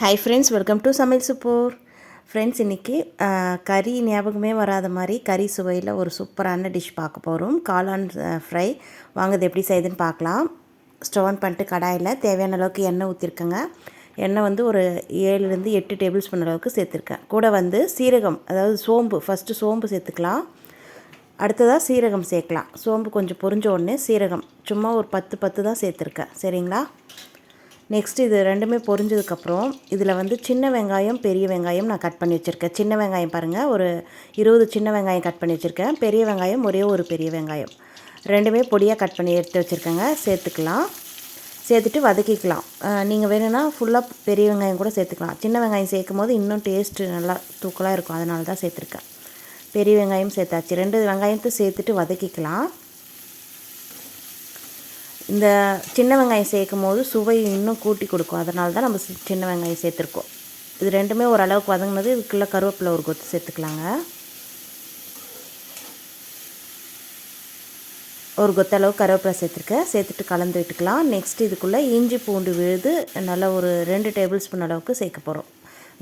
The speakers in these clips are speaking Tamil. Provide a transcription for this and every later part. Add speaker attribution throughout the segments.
Speaker 1: ஹாய் ஃப்ரெண்ட்ஸ் வெல்கம் டு சமையல் சுப்பூர் ஃப்ரெண்ட்ஸ் இன்றைக்கி கறி ஞாபகமே வராத மாதிரி கறி சுவையில் ஒரு சூப்பரான டிஷ் பார்க்க போகிறோம் காளான் ஃப்ரை வாங்குறது எப்படி செய்யுதுன்னு பார்க்கலாம். ஸ்டவ் ஆன் பண்ணிட்டு கடாயில் தேவையான அளவுக்கு எண்ணெய் ஊற்றிருக்கேங்க எண்ணெய் வந்து ஒரு ஏழுலேருந்து எட்டு டேபிள் ஸ்பூன் அளவுக்கு சேர்த்துருக்கேன். கூட வந்து சீரகம் அதாவது சோம்பு ஃபஸ்ட்டு சோம்பு சேர்த்துக்கலாம். அடுத்ததாக சீரகம் சேர்க்கலாம். சோம்பு கொஞ்சம் பொறிஞ்ச உடனே சீரகம் சும்மா ஒரு பத்து பத்து தான் சேர்த்துருக்கேன். சரிங்களா? நெக்ஸ்ட் இது ரெண்டுமே பொரிஞ்சதுக்கப்புறம் இதில் வந்து சின்ன வெங்காயம் பெரிய வெங்காயம் நான் கட் பண்ணி வச்சுருக்கேன். சின்ன வெங்காயம் பாருங்கள் ஒரு இருபது சின்ன வெங்காயம் கட் பண்ணி வச்சுருக்கேன். பெரிய வெங்காயம் ஒரே ஒரு பெரிய வெங்காயம். ரெண்டுமே பொடியாக கட் பண்ணி எடுத்து வச்சுருக்கேங்க. சேர்த்துக்கலாம். சேர்த்துட்டு வதக்கிக்கலாம். நீங்கள் வேணும்னா ஃபுல்லாக பெரிய வெங்காயம் கூட சேர்த்துக்கலாம். சின்ன வெங்காயம் சேர்க்கும் போது இன்னும் டேஸ்ட்டு நல்லா தூக்கலாக இருக்கும். அதனால தான் சேர்த்துருக்கேன். பெரிய வெங்காயம் சேர்த்தாச்சு. ரெண்டு வெங்காயத்தை சேர்த்துட்டு வதக்கிக்கலாம். இந்த சின்ன வெங்காயம் சேர்க்கும் போது சுவை இன்னும் கூட்டி கொடுக்கும். அதனால தான் நம்ம சின்ன வெங்காயம் சேர்த்துருக்கோம். இது ரெண்டுமே ஓரளவுக்கு வதங்கினது இதுக்குள்ளே கருவேப்பிலை ஒரு கொத்து சேர்த்துக்கலாங்க. ஒரு கொத்தளவு கருவேப்பிலை சேர்த்துருக்கேன். சேர்த்துட்டு கலந்து விட்டுக்கலாம். நெக்ஸ்ட் இதுக்குள்ளே இஞ்சி பூண்டு விழுது நல்லா ஒரு ரெண்டு டேபிள் ஸ்பூன் அளவுக்கு சேர்க்க போகிறோம்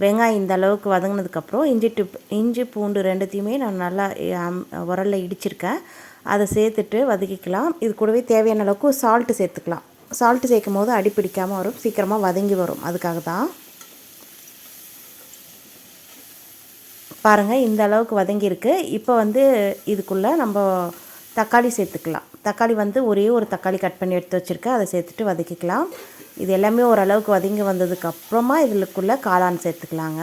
Speaker 1: வெங்காயம் இந்த அளவுக்கு வதங்கினதுக்கப்புறம் இஞ்சி டு இஞ்சி பூண்டு ரெண்டுத்தையுமே நான் நல்லா உரலில் இடிச்சிருக்கேன். அதை சேர்த்துட்டு வதக்கிக்கலாம். இது கூடவே தேவையான அளவுக்கு சால்ட்டு சேர்த்துக்கலாம். சால்ட்டு சேர்க்கும் போது அடி பிடிக்காமல் வரும். சீக்கிரமாக வதங்கி வரும். அதுக்காக தான். பாருங்கள் இந்த அளவுக்கு வதங்கியிருக்கு. இப்போ வந்து இதுக்குள்ளே நம்ம தக்காளி சேர்த்துக்கலாம். தக்காளி வந்து ஒரே ஒரு தக்காளி கட் பண்ணி எடுத்து வச்சுருக்கேன். அதை சேர்த்துட்டு வதக்கிக்கலாம். இது எல்லாமே ஓரளவுக்கு வதங்கி வந்ததுக்கப்புறமா இதுக்குள்ளே காளான் சேர்த்துக்கலாங்க.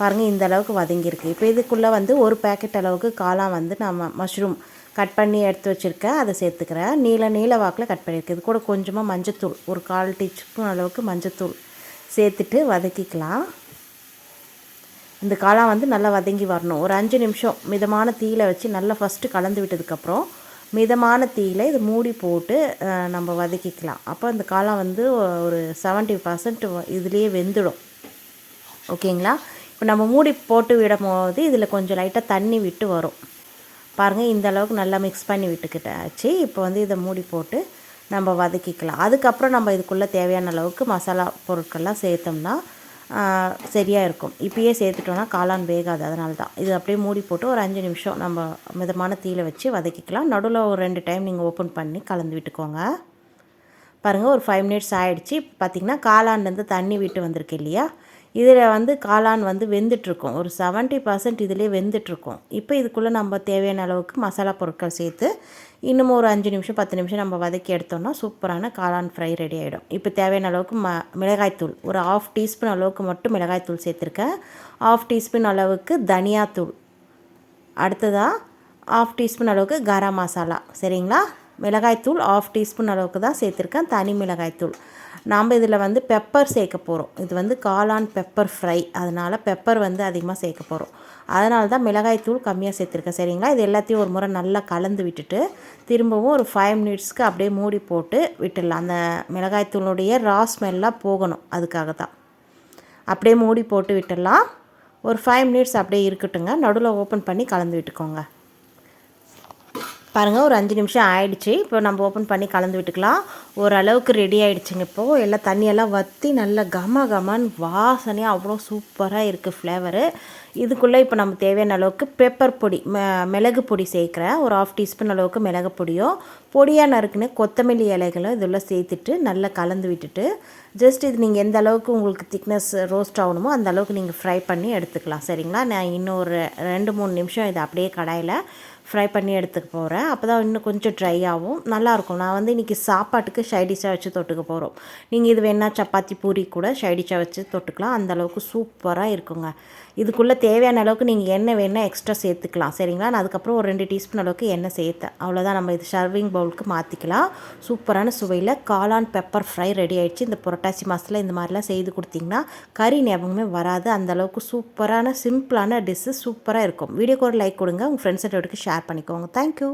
Speaker 1: பாருங்கள் இந்த அளவுக்கு வதங்கியிருக்கு. இப்போ இதுக்குள்ளே வந்து ஒரு பேக்கெட் அளவுக்கு காளான் வந்து நம்ம மஷ்ரூம் கட் பண்ணி எடுத்து வச்சுருக்கேன். அதை சேர்த்துக்கிறேன். நீல நீல வாக்கில் கட் பண்ணியிருக்கேன் இது கூட கொஞ்சமாக மஞ்சத்தூள் ஒரு கால் டீஸ்பூன் அளவுக்கு மஞ்சத்தூள் சேர்த்துட்டு வதக்கிக்கலாம். இந்த காளான் வந்து நல்லா வதங்கி வரணும். ஒரு அஞ்சு நிமிஷம் மிதமான தீயில் வச்சு நல்லா ஃபஸ்ட்டு கலந்து விட்டதுக்கப்புறம் மிதமான தீயில் இது மூடி போட்டு நம்ம வதக்கிக்கலாம். அப்போ இந்த காளான் வந்து ஒரு செவன்ட்டி பர்சன்ட் இதுலேயே வெந்துடும். ஓகேங்களா? இப்போ நம்ம மூடி போட்டு விடும் போது இதில் கொஞ்சம் லைட்டாக தண்ணி விட்டு வரும். பாருங்கள் இந்த அளவுக்கு நல்லா மிக்ஸ் பண்ணி விட்டுக்கிட்டாச்சு. இப்போ வந்து இதை மூடி போட்டு நம்ம வதக்கிக்கலாம். அதுக்கப்புறம் நம்ம இதுக்குள்ளே தேவையான அளவுக்கு மசாலா பொருட்கள்லாம் சேர்த்தோம்னா சரியாக இருக்கும். இப்பயே சேர்த்துட்டோன்னா காளான் வேகாது அதனால தான் இது அப்படியே மூடி போட்டு ஒரு அஞ்சு நிமிஷம் நம்ம மிதமான தீயில் வச்சு வதக்கிக்கலாம். நடுவில் ஒரு ரெண்டு டைம் நீங்கள் ஓப்பன் பண்ணி கலந்து விட்டுக்கோங்க. பாருங்கள் ஒரு ஃபைவ் மினிட்ஸ் ஆகிடுச்சு பார்த்திங்கன்னா காளான்லேருந்து தண்ணி விட்டு வந்திருக்கு இல்லையா? இதில் வந்து காளான் வந்து வெந்துட்டுருக்கும். ஒரு செவன்ட்டி பர்சன்ட் இதிலே வெந்துட்டுருக்கும். இப்போ இதுக்குள்ளே நம்ம தேவையான அளவுக்கு மசாலா பொருட்கள் சேர்த்து இன்னும் ஒரு அஞ்சு நிமிஷம் பத்து நிமிஷம் நம்ம வதக்கி எடுத்தோம்னா சூப்பரான காளான் ஃப்ரை ரெடி ஆகிடும் இப்போ தேவையான அளவுக்கு ம மிளகாய்த்தூள். ஒரு ஆஃப் டீஸ்பூன் அளவுக்கு மட்டும் மிளகாய்த்தூள் சேர்த்துருக்கேன். ஆஃப் டீஸ்பூன் அளவுக்கு தனியாத்தூள். அடுத்ததாக ஆஃப் டீஸ்பூன் அளவுக்கு கரம் மசாலா. சரிங்களா? மிளகாய்த்தூள் ஆஃப் டீஸ்பூன் அளவுக்கு தான் சேர்த்துருக்கேன். தனி மிளகாய்த்தூள். நாம் இதில் வந்து பெப்பர் சேர்க்க போகிறோம் இது வந்து காளான் பெப்பர் ஃப்ரை அதனால் பெப்பர் வந்து அதிகமாக சேர்க்க போகிறோம் அதனால தான் மிளகாய் தூள் கம்மியாக சேர்த்துருக்கேன். சரிங்களா? இது எல்லாத்தையும் ஒரு முறை நல்லா கலந்து விட்டுட்டு திரும்பவும் ஒரு ஃபைவ் மினிட்ஸ்க்கு அப்படியே மூடி போட்டு விட்டுடலாம். அந்த மிளகாய் தூளுடைய ரா ஸ்மெல்லாம் போகணும் அதுக்காக தான். அப்படியே மூடி போட்டு விட்டுடலாம். ஒரு ஃபைவ் மினிட்ஸ் அப்படியே இருக்கட்டுங்க. நடுவில் ஓப்பன் பண்ணி கலந்து விட்டுக்கோங்க. பாருங்கள் ஒரு அஞ்சு நிமிஷம் ஆயிடுச்சு. இப்போ நம்ம ஓப்பன் பண்ணி கலந்து விட்டுக்கலாம். ஓரளவுக்கு ரெடி ஆகிடுச்சிங்க இப்போது எல்லாம் தண்ணியெல்லாம் வற்றி நல்லா கம கமன் வாசனையாக அவ்வளோ சூப்பராக இருக்குது ஃப்ளேவரு இதுக்குள்ளே இப்போ நம்ம தேவையான அளவுக்கு பெப்பர் பொடி ம மிளகு பொடி சேர்க்குறேன். ஒரு ஆஃப் டீஸ்பூன் அளவுக்கு மிளகு பொடியும் பொடியாக நறுக்குன்னு கொத்தமல்லி இலைகளும் இதெல்லாம் சேர்த்துட்டு நல்லா கலந்து விட்டுட்டு ஜஸ்ட் இது நீங்கள் எந்த அளவுக்கு உங்களுக்கு திக்னஸ் ரோஸ்ட் ஆகணுமோ அந்த அளவுக்கு நீங்கள் ஃப்ரை பண்ணி எடுத்துக்கலாம். சரிங்களா? நான் இன்னும் ஒரு ரெண்டு மூணு நிமிஷம் இதை அப்படியே கடாயில் ஃப்ரை பண்ணி எடுத்துக்க போகிறேன் அப்போ தான் இன்னும் கொஞ்சம் ட்ரை ஆகும். நல்லாயிருக்கும் நான் வந்து இன்றைக்கி சாப்பாட்டுக்கு ஷைடிஷாக வச்சு தொட்டுக்க போகிறோம் நீங்கள் இது வேணால் சப்பாத்தி பூரி கூட ஷைடிஷாக வச்சு தொட்டுக்கலாம். அந்தளவுக்கு சூப்பராக இருக்குங்க. இதுக்குள்ளே தேவையான அளவுக்கு நீங்கள் எண்ணெய் வேணால் எக்ஸ்ட்ரா சேர்த்துக்கலாம். சரிங்களா? நான் அதுக்கப்புறம் ஒரு ரெண்டு டீஸ்பூன் அளவுக்கு எண்ணெய் சேர்த்தேன். அவ்வளோதான் நம்ம இது சர்விங் பவுலுக்கு மாற்றிக்கலாம் சூப்பரான சுவையில் காளான் பெப்பர் ஃப்ரை ரெடி ஆகிடுச்சு இந்த புரட்டாசி மாதத்தில் இந்த மாதிரிலாம் செய்து கொடுத்திங்கன்னா கறி ஞாபகமே வராது. அந்தளவுக்கு சூப்பரான சிம்பிளான டிஷ்ஷு சூப்பராக இருக்கும். வீடியோக்கு ஒரு லைக் கொடுங்க. உங்கள் ஃப்ரெண்ட்ஸ் ஷேர் பண்ணிக்கோங்க. தேங்க்யூ